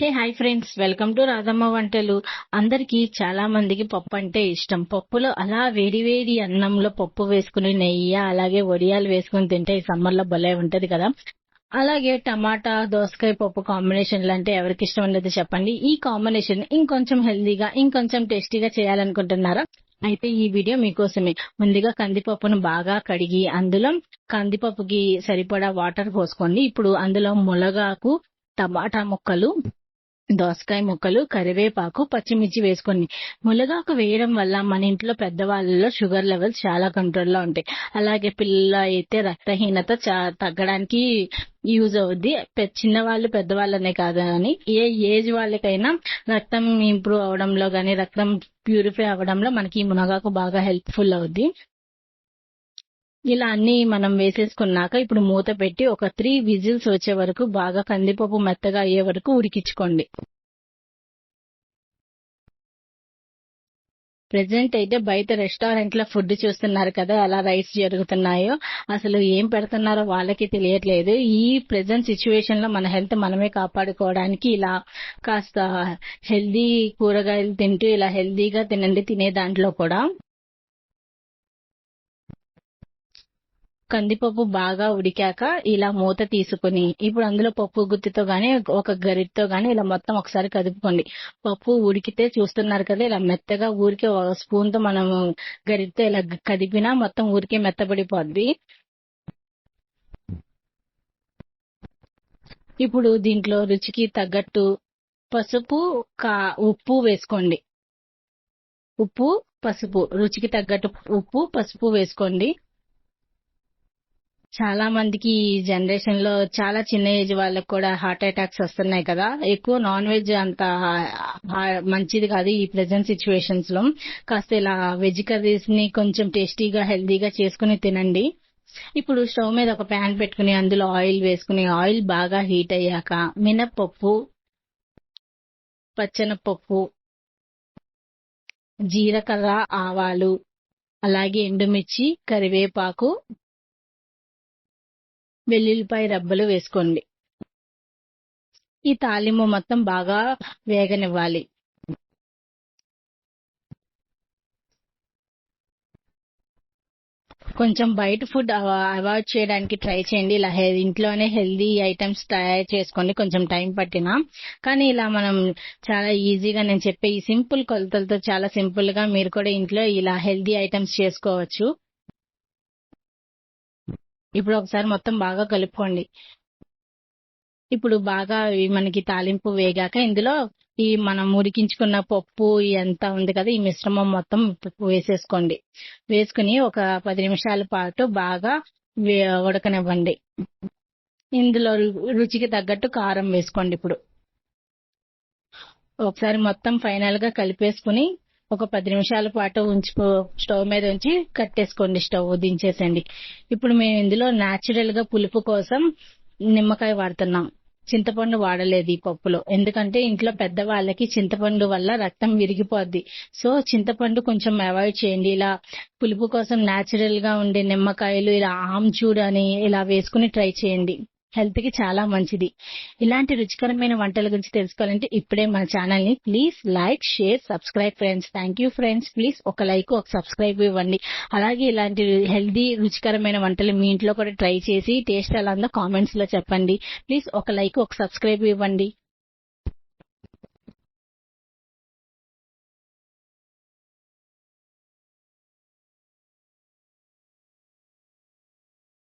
Hey hi friends welcome to Radhamma వంటలు అందరికీ చాలా మందికి పప్పు అంటే ఇష్టం. పప్పులో అలా వేడి వేడి అన్నంలో పప్పు వేసుకుని నెయ్యి అలాగే వడియాలు వేసుకుని తింటే ఈ సమ్మర్లో భలే ఉంటది కదా. అలాగే టమాటా దోసకాయ పప్పు కాంబినేషన్లు అంటే ఎవరికి ఇష్టం ఉండదు చెప్పండి. ఈ కాంబినేషన్ ఇంకొంచెం హెల్దీగా ఇంకొంచెం టేస్టీగా చేయాలనుకుంటున్నారా? అయితే ఈ వీడియో మీకోసమే. ముందుగా కందిపప్పును బాగా కడిగి అందులో కందిపప్పుకి సరిపడా వాటర్ పోసుకోండి. ఇప్పుడు అందులో ములగాకు టమాటా ముక్కలు దోసకాయ ముక్కలు కరివేపాకు పచ్చిమిర్చి వేసుకొని. ములగాకు వేయడం వల్ల మన ఇంట్లో పెద్దవాళ్ళలో షుగర్ లెవెల్స్ చాలా కంట్రోల్లో ఉంటాయి. అలాగే పిల్లలు అయితే రక్తహీనత తగ్గడానికి యూజ్ అవుద్ది. చిన్నవాళ్ళు పెద్దవాళ్ళనే కాదు అని. ఏ ఏజ్ వాళ్ళకైనా రక్తం ఇంప్రూవ్ అవడంలో కానీ రక్తం ప్యూరిఫై అవడంలో మనకి ఈ మునగాకు బాగా హెల్ప్ఫుల్ అవుద్ది. ఇలా అన్ని మనం వేసేసుకున్నాక ఇప్పుడు మూత పెట్టి ఒక త్రీ విజిల్స్ వచ్చే వరకు బాగా కందిపప్పు మెత్తగా అయ్యే వరకు ఉడికించుకోండి. ప్రెసెంట్ అయితే బయట రెస్టారెంట్లో ఫుడ్ చూస్తున్నారు కదా ఎలా రైస్ జరుగుతున్నాయో అసలు ఏం పెడుతున్నారో వాళ్ళకి తెలియట్లేదు. ఈ ప్రజెంట్ సిచ్యువేషన్లో మన హెల్త్ మనమే కాపాడుకోవడానికి ఇలా కాస్త హెల్దీ కూరగాయలు తింటూ ఇలా హెల్దీగా తినండి తినే దాంట్లో కూడా. కందిపప్పు బాగా ఉడికాక ఇలా మూత తీసుకుని ఇప్పుడు అందులో పప్పు గుత్తితో గానీ ఒక గరిటతో గానీ ఇలా మొత్తం ఒకసారి కదుపుకోండి. పప్పు ఉడికితే చూస్తున్నారు కదా ఇలా మెత్తగా ఊరికే స్పూన్తో మనం గరిటతో ఇలా కదిపినా మొత్తం ఊరికే మెత్తబడిపోద్ది. ఇప్పుడు దీంట్లో రుచికి తగ్గట్టు పసుపు కా ఉప్పు వేసుకోండి. ఉప్పు పసుపు రుచికి తగ్గట్టు ఉప్పు పసుపు వేసుకోండి. చాలా మందికి ఈ జనరేషన్లో చాలా చిన్న ఏజ్ వాళ్ళకి కూడా హార్ట్ అటాక్స్ వస్తున్నాయి కదా. ఎక్కువ నాన్ వెజ్ అంత మంచిది కాదు ఈ ప్రెసెంట్ సిచ్యువేషన్స్లో. కాస్త ఇలా వెజ్ కర్రీస్ని కొంచెం టేస్టీగా హెల్దీగా చేసుకుని తినండి. ఇప్పుడు స్టవ్ మీద ఒక ప్యాన్ పెట్టుకుని అందులో ఆయిల్ వేసుకుని ఆయిల్ బాగా హీట్ అయ్యాక మినప్పప్పు పచ్చెనపప్పు జీలకర్ర ఆవాలు అలాగే ఎండుమిర్చి కరివేపాకు వెల్లుల్లిపాయ రబ్బలు వేసుకోండి. ఈ తాలింపు మొత్తం బాగా వేగనివ్వాలి. కొంచెం బయట ఫుడ్ అవాయిడ్ చేయడానికి ట్రై చేయండి. ఇలా ఇంట్లోనే హెల్దీ ఐటమ్స్ తయారు చేసుకోండి. కొంచెం టైం పట్టినా. కానీ ఇలా మనం చాలా ఈజీగా నేను చెప్పే ఈ సింపుల్ కొలతలతో చాలా సింపుల్గా మీరు కూడా ఇంట్లో ఇలా హెల్దీ ఐటమ్స్ చేసుకోవచ్చు. ఇప్పుడు ఒకసారి మొత్తం బాగా కలుపుకోండి. ఇప్పుడు బాగా మనకి తాలింపు వేగాక ఇందులో ఈ మనం ఉడికించుకున్న పప్పు ఎంత ఉంది కదా ఈ మిశ్రమం మొత్తం వేసేసుకోండి. వేసుకుని ఒక పది నిమిషాల పాటు బాగా ఉడకనివ్వండి. ఇందులో రుచికి తగ్గట్టు కారం వేసుకోండి ఇప్పుడు. ఒకసారి మొత్తం ఫైనల్గా కలిపేసుకుని ఒక పది నిమిషాల పాటు ఉంచుకో స్టవ్ మీద ఉంచి కట్టేసుకోండి స్టవ్ దించేసండి ఇప్పుడు మేము ఇందులో న్యాచురల్గా పులుపు కోసం నిమ్మకాయ వాడుతున్నాం. చింతపండు వాడలేదు ఈ పప్పులో. ఎందుకంటే ఇంట్లో పెద్దవాళ్ళకి చింతపండు వల్ల రక్తం విరిగిపోద్ది. సో చింతపండు కొంచెం అవాయిడ్ చేయండి. ఇలా పులుపు కోసం న్యాచురల్గా ఉండే నిమ్మకాయలు ఇలా ఆమ్చూడ్ అని ఇలా వేసుకుని ట్రై చేయండి. హెల్త్కి చాలా మంచిది. ఇలాంటి రుచికరమైన వంటల గురించి తెలుసుకోవాలంటే ఇప్పుడే మన ఛానల్ని please like share subscribe friends. Thank you friends. Please ఒక లైక్ ఒక సబ్స్క్రైబ్ ఇవ్వండి. అలాగే ఇలాంటి హెల్దీ రుచికరమైన వంటలు మీ ఇంట్లో కూడా ట్రై చేసి టేస్ట్ ఎలా ఉందో కామెంట్స్లో చెప్పండి. ప్లీజ్ ఒక లైక్ ఒక సబ్స్క్రైబ్ ఇవ్వండి.